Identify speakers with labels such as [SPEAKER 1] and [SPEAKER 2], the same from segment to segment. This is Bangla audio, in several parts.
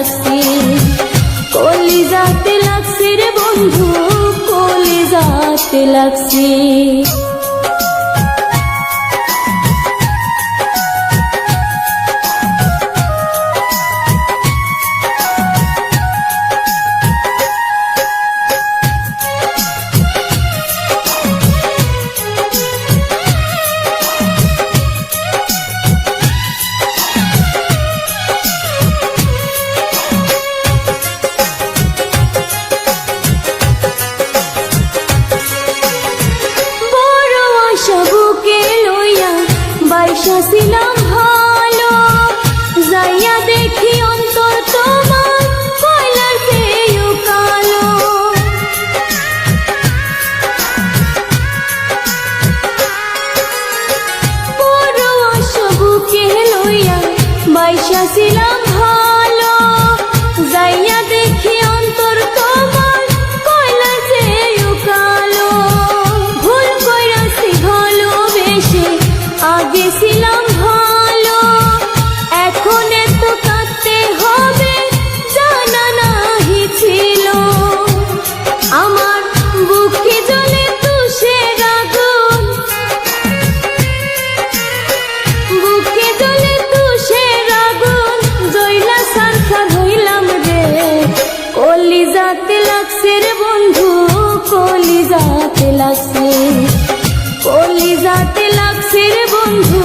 [SPEAKER 1] লাগছে। কলি যাতে লাগছে রে বন্ধু কলি যাতে লাগছে। যাইয়া দেখি অন্তর তোমার কয়লা চেয়েও কালো ভুল ভালো, এখন এত কাঁদতে হবে জানা নাহি ছিল। আমার বুকে যাতে বন্ধু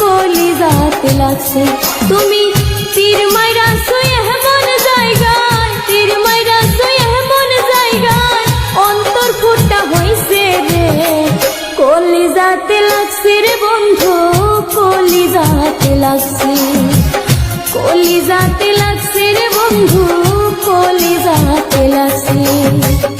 [SPEAKER 1] কলি যাতে লাগছে। তুমি তীর মাইরা শুয়ে মন জায়গায় তীর মাইরা শুয়ে মন জায়গায়। অন্তর ফুটা হইছে রে। কলি যাতে লাগছে রে বন্ধু কলি যাতে লাগছে। কলি যাতে লাগছে রে বন্ধু কলি যাতে লাগছে।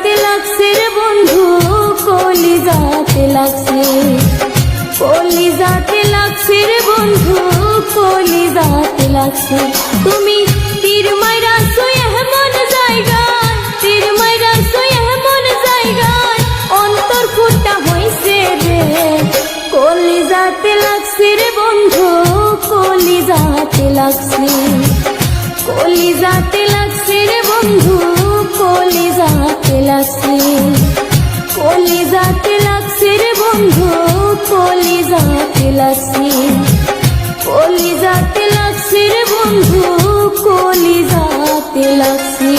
[SPEAKER 1] কলি যাতে লাগছে বন্ধু কলি যাতে লাগছে। কলি যাতে লাগছে রে বন্ধু কলি যাতে লাগছে। তুমি তীর মাইরা শুয়ে মন জায়গায়, তীর মাইরা শুয়ে মন জায়গায়, অন্তর ফুটা হইছে রে। কলি যাতে লাগছে রে বন্ধু লাগছে। কলিজাতে লাগছে কলিজাতে লাগছে রে বন্ধু কলিজাতে লাগছে কলিজাতে লাগছে রে বন্ধু কলিজাতে লাগছে